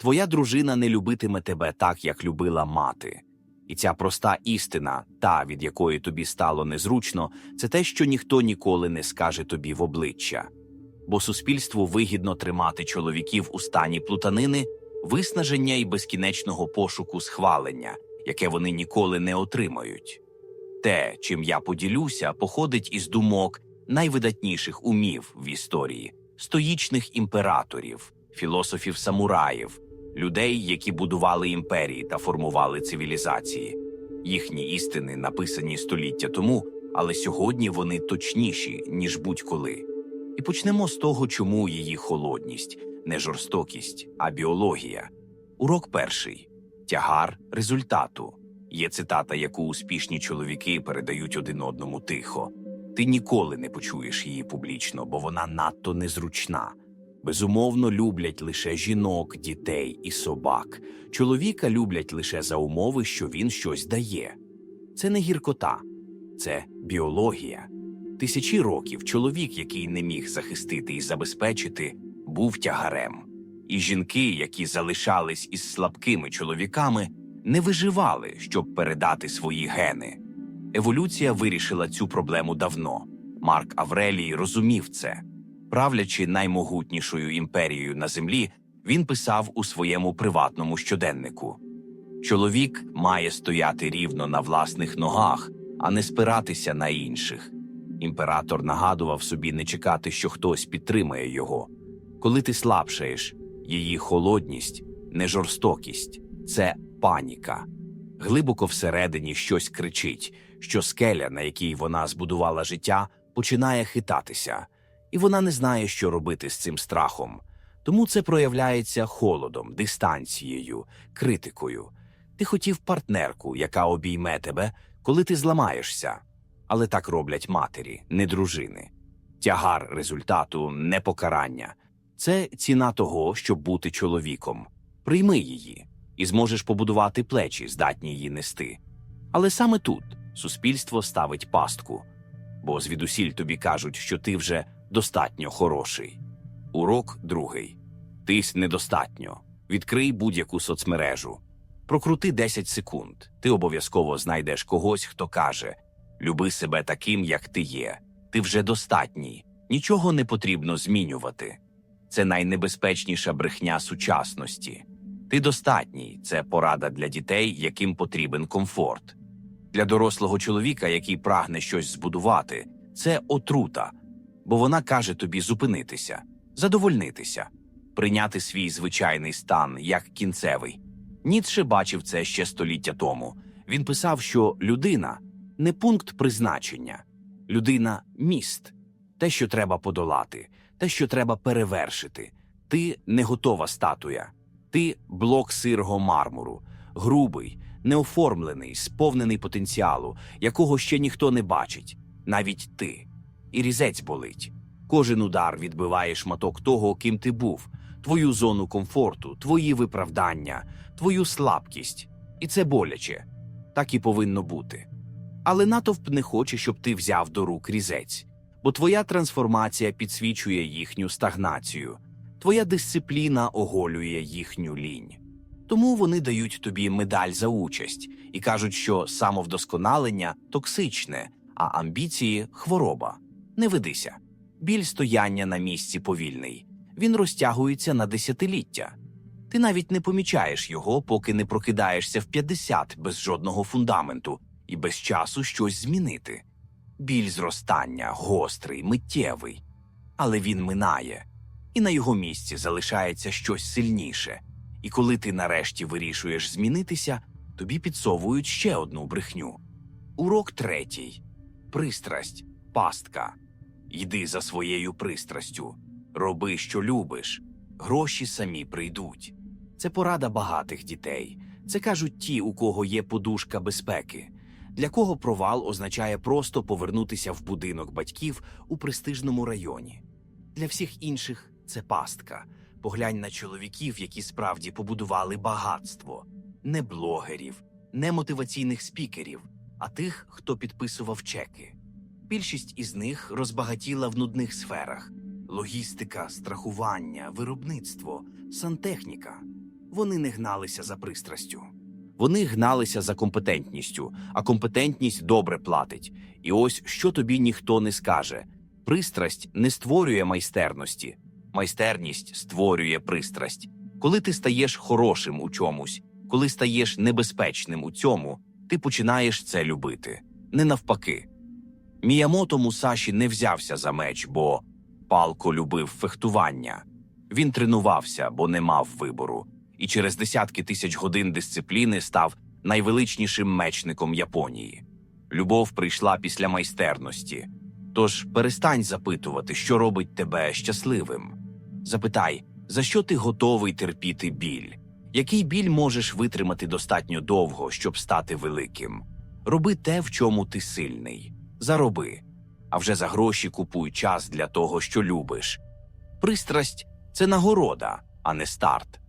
Твоя дружина не любитиме тебе так, як любила мати. І ця проста істина, та від якої тобі стало незручно, це те, що ніхто ніколи не скаже тобі в обличчя. Бо суспільству вигідно тримати чоловіків у стані плутанини, виснаження і безкінечного пошуку схвалення, яке вони ніколи не отримають. Те, чим я поділюся, походить із думок найвидатніших умів в історії, стоїчних імператорів, філософів самураїв, людей, які будували імперії та формували цивілізації. Їхні істини написані століття тому, але сьогодні вони точніші, ніж будь-коли. І почнемо з того, чому її холодність, не жорстокість, а біологія. Урок перший тягар результату. Є цитата, яку успішні чоловіки передають один одному тихо. Ти ніколи не почуєш її публічно, бо вона надто незручна. Безумовно, люблять лише жінок, дітей і собак. Чоловіка люблять лише за умови, що він щось дає. Це не гіркота, це біологія. Тисячі років чоловік, який не міг захистити і забезпечити, був тягарем. І жінки, які залишались із слабкими чоловіками, не виживали, щоб передати свої гени. Еволюція вирішила цю проблему давно. Марк Аврелій розумів це. Правлячи наймогутнішою імперією на землі, він писав у своєму приватному щоденнику: Чоловік має стояти рівно на власних ногах, а не спиратися на інших. Імператор нагадував собі не чекати, що хтось підтримає його. Коли ти слабшаєш, її холодність, не жорстокість, це паніка. Глибоко всередині щось кричить, що скеля, на якій вона збудувала життя, починає хитатися, і вона не знає, що робити з цим страхом. Тому це проявляється холодом, дистанцією, критикою. Ти хотів партнерку, яка обійме тебе, коли ти зламаєшся. Але так роблять матері, не дружини. Тягар результату не покарання. Це ціна того, щоб бути чоловіком. Прийми її і зможеш побудувати плечі, здатні її нести. Але саме тут суспільство ставить пастку, бо звідусіль тобі кажуть, що ти вже достатньо хороший. Урок другий. Тись недостатньо. Відкрий будь-яку соцмережу. Прокрути 10 секунд. Ти обов'язково знайдеш когось, хто каже: Люби себе таким, як ти є. Ти вже достатній, нічого не потрібно змінювати. Це найнебезпечніша брехня сучасності. Ти достатній це порада для дітей, яким потрібен комфорт. Для дорослого чоловіка, який прагне щось збудувати, це отрута, бо вона каже тобі зупинитися, задовольнитися, прийняти свій звичайний стан як кінцевий. Ніцше бачив це ще століття тому. Він писав, що людина не пункт призначення, людина міст, те, що треба подолати, те, що треба перевершити. Ти не готова статуя, ти блок сирого мармуру, грубий, неоформлений, сповнений потенціалу, якого ще ніхто не бачить, навіть ти. І різець болить. Кожен удар відбиває шматок того, ким ти був, твою зону комфорту, твої виправдання, твою слабкість. І це боляче. Так і повинно бути. Але натовп не хоче, щоб ти взяв до рук різець, бо твоя трансформація підсвічує їхню стагнацію, твоя дисципліна оголює їхню лінь. Тому вони дають тобі медаль за участь і кажуть, що самовдосконалення токсичне, а амбіції хвороба. Не ведися. Біль стояння на місці повільний. Він розтягується на десятиліття. Ти навіть не помічаєш його, поки не прокидаєшся в 50 без жодного фундаменту і без часу щось змінити. Біль зростання гострий, миттєвий, але він минає, і на його місці залишається щось сильніше. І коли ти нарешті вирішуєш змінитися, тобі підсовують ще одну брехню. Урок третій пристрасть, пастка. Йди за своєю пристрастю, роби, що любиш, гроші самі прийдуть. Це порада багатих дітей. Це кажуть ті, у кого є подушка безпеки, для кого провал означає просто повернутися в будинок батьків у престижному районі. Для всіх інших це пастка. Поглянь на чоловіків, які справді побудували багатство, не блогерів, не мотиваційних спікерів, а тих, хто підписував чеки. Більшість із них розбагатіла в нудних сферах: логістика, страхування, виробництво, сантехніка. Вони не гналися за пристрастю. Вони гналися за компетентністю, а компетентність добре платить. І ось що тобі ніхто не скаже: пристрасть не створює майстерності, майстерність створює пристрасть. Коли ти стаєш хорошим у чомусь, коли стаєш небезпечним у цьому, ти починаєш це любити. Не навпаки. Міямото Мусаші не взявся за меч, бо палко любив фехтування. Він тренувався, бо не мав вибору, і через десятки тисяч годин дисципліни став найвеличнішим мечником Японії. Любов прийшла після майстерності. Тож перестань запитувати, що робить тебе щасливим. Запитай, за що ти готовий терпіти біль? Який біль можеш витримати достатньо довго, щоб стати великим? Роби те, в чому ти сильний. Зароби. А вже за гроші купуй час для того, що любиш. Пристрасть це нагорода, а не старт.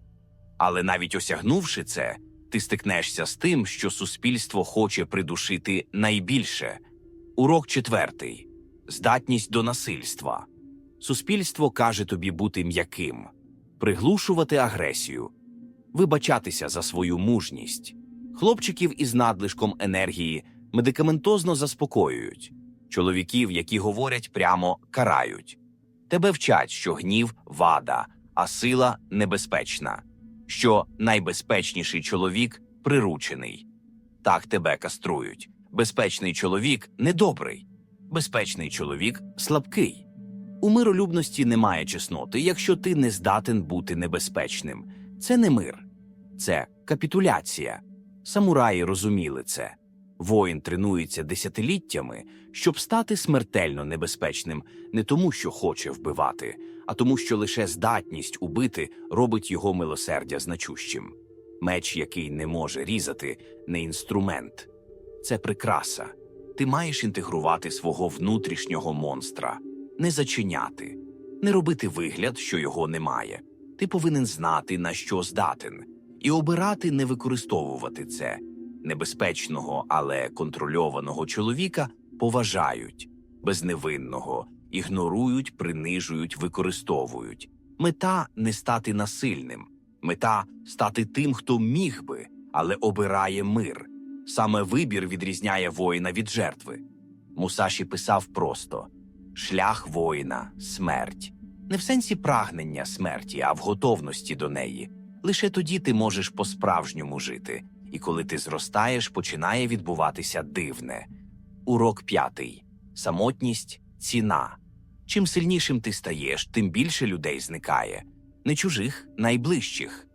Але навіть осягнувши це, ти стикнешся з тим, що суспільство хоче придушити найбільше. Урок четвертий здатність до насильства. Суспільство каже тобі бути м'яким, приглушувати агресію, вибачатися за свою мужність. Хлопчиків із надлишком енергії медикаментозно заспокоюють, чоловіків, які говорять прямо, карають. Тебе вчать, що гнів вада, а сила небезпечна, що найбезпечніший чоловік приручений. Так тебе каструють. Безпечний чоловік недобрий, безпечний чоловік слабкий. У миролюбності немає чесноти, якщо ти не здатен бути небезпечним. Це не мир, це капітуляція. Самураї розуміли це. Воїн тренується десятиліттями, щоб стати смертельно небезпечним не тому, що хоче вбивати, а тому, що лише здатність убити робить його милосердя значущим. Меч, який не може різати, не інструмент. Це прикраса. Ти маєш інтегрувати свого внутрішнього монстра, не зачиняти, не робити вигляд, що його немає. Ти повинен знати, на що здатен, і обирати не використовувати це. Небезпечного, але контрольованого чоловіка поважають, безневинного, ігнорують, принижують, використовують. Мета не стати насильним, мета стати тим, хто міг би, але обирає мир. Саме вибір відрізняє воїна від жертви. Мусаші писав просто: шлях воїна смерть. Не в сенсі прагнення смерті, а в готовності до неї. Лише тоді ти можеш по-справжньому жити, і коли ти зростаєш, починає відбуватися дивне. Урок п'ятий самотність ціна. Чим сильнішим ти стаєш, тим більше людей зникає не чужих, найближчих.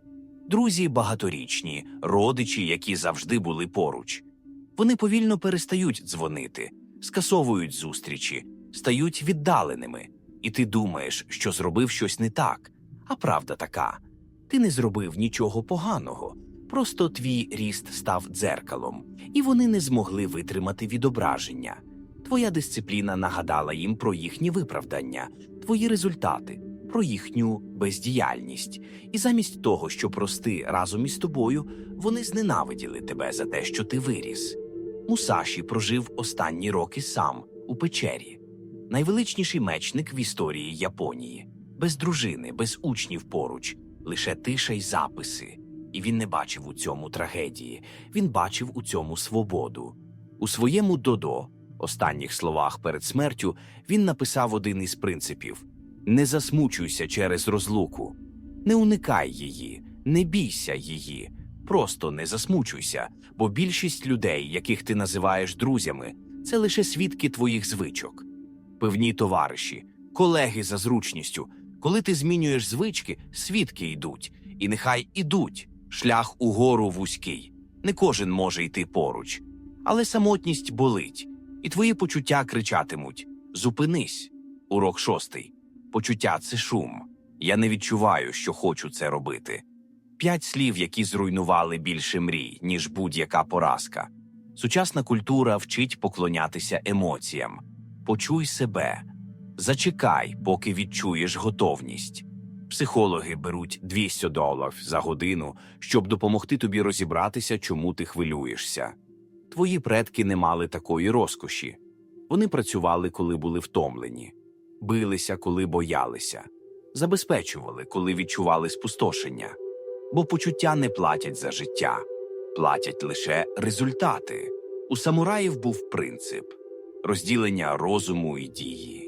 Друзі багаторічні, родичі, які завжди були поруч. Вони повільно перестають дзвонити, скасовують зустрічі, стають віддаленими, і ти думаєш, що зробив щось не так. А правда така: ти не зробив нічого поганого, просто твій ріст став дзеркалом, і вони не змогли витримати відображення. Твоя дисципліна нагадала їм про їхні виправдання, твої результати, про їхню бездіяльність. І замість того, щоб рости разом із тобою, вони зненавиділи тебе за те, що ти виріс. Мусаші прожив останні роки сам у печері, найвеличніший мечник в історії Японії, без дружини, без учнів поруч, лише тиша й записи. І він не бачив у цьому трагедії, він бачив у цьому свободу. У своєму додо, останніх словах перед смертю, він написав один із принципів: не засмучуйся через розлуку, не уникай її, не бійся її, просто не засмучуйся, бо більшість людей, яких ти називаєш друзями, це лише свідки твоїх звичок. Певні товариші, колеги за зручністю. Коли ти змінюєш звички, свідки йдуть, і нехай ідуть. Шлях угору вузький. Не кожен може йти поруч. Але самотність болить, і твої почуття кричатимуть: Зупинись. Урок шостий. Почуття це шум. Я не відчуваю, що хочу це робити. П'ять слів, які зруйнували більше мрій, ніж будь-яка поразка. Сучасна культура вчить поклонятися емоціям. Почуй себе. Зачекай, поки відчуєш готовність. Психологи беруть 200 доларів за годину, щоб допомогти тобі розібратися, чому ти хвилюєшся. Твої предки не мали такої розкоші. Вони працювали, коли були втомлені, билися, коли боялися, забезпечували, коли відчували спустошення. бо почуття не платять за життя, платять лише результати. У самураїв був принцип розділення розуму і дії.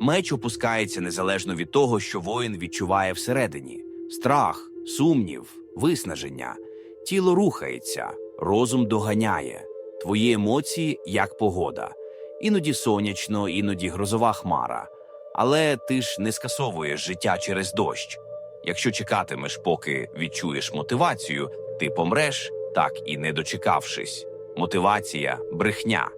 Меч опускається незалежно від того, що воїн відчуває всередині: страх, сумнів, виснаження. Тіло рухається, розум доганяє, твої емоції як погода. Іноді сонячно, іноді грозова хмара. Але ти ж не скасовуєш життя через дощ. Якщо чекатимеш, поки відчуєш мотивацію, ти помреш, так і не дочекавшись. Мотивація брехня.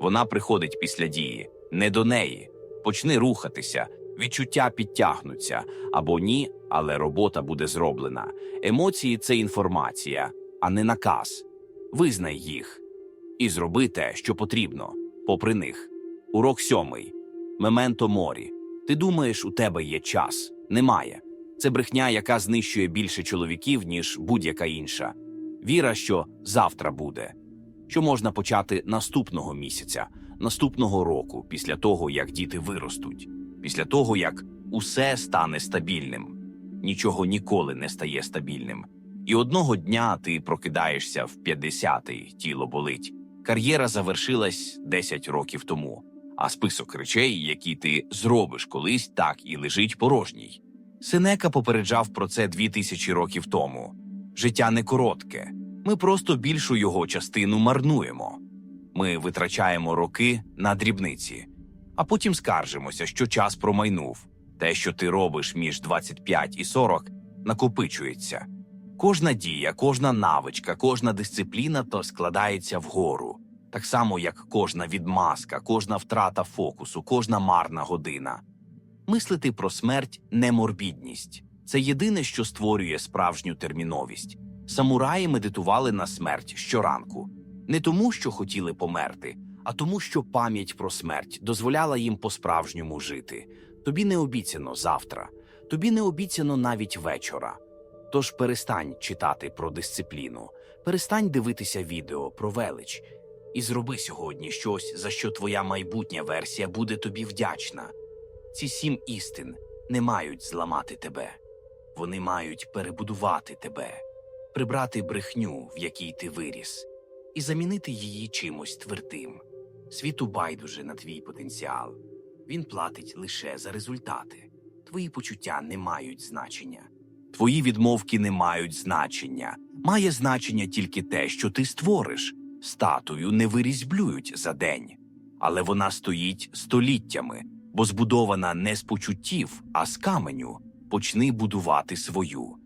Вона приходить після дії, не до неї. Почни рухатися, відчуття підтягнуться або ні, але робота буде зроблена. Емоції це інформація, а не наказ. Визнай їх і зроби те, що потрібно, попри них. Урок сьомий. Мементо морі. Ти думаєш, у тебе є час? Немає. Це брехня, яка знищує більше чоловіків, ніж будь-яка інша. Віра, що завтра буде, що можна почати наступного місяця, наступного року, після того, як діти виростуть, після того, як усе стане стабільним. Нічого ніколи не стає стабільним. І одного дня ти прокидаєшся в 50-й, тіло болить. Кар'єра завершилась 10 років тому, а список речей, які ти зробиш колись, так і лежить порожній. Сенека попереджав про це 2000 років тому. Життя не коротке. Ми просто більшу його частину марнуємо. Ми витрачаємо роки на дрібниці, а потім скаржимося, що час промайнув. Те, що ти робиш між 25 і 40, накопичується. Кожна дія, кожна навичка, кожна дисципліна то складається вгору, так само, як кожна відмазка, кожна втрата фокусу, кожна марна година. Мислити про смерть не морбідність. Це єдине, що створює справжню терміновість. Самураї медитували на смерть щоранку, не тому, що хотіли померти, а тому, що пам'ять про смерть дозволяла їм по-справжньому жити. Тобі не обіцяно завтра, тобі не обіцяно навіть вечора. Тож перестань читати про дисципліну, перестань дивитися відео про велич і зроби сьогодні щось, за що твоя майбутня версія буде тобі вдячна. Ці сім істин не мають зламати тебе, вони мають перебудувати тебе, прибрати брехню, в якій ти виріс, і замінити її чимось твердим. Світу байдуже на твій потенціал. Він платить лише за результати. Твої почуття не мають значення. Твої відмовки не мають значення. Має значення тільки те, що ти створиш. Статую не вирізблюють за день, але вона стоїть століттями, бо збудована не з почуттів, а з каменю. Почни будувати свою.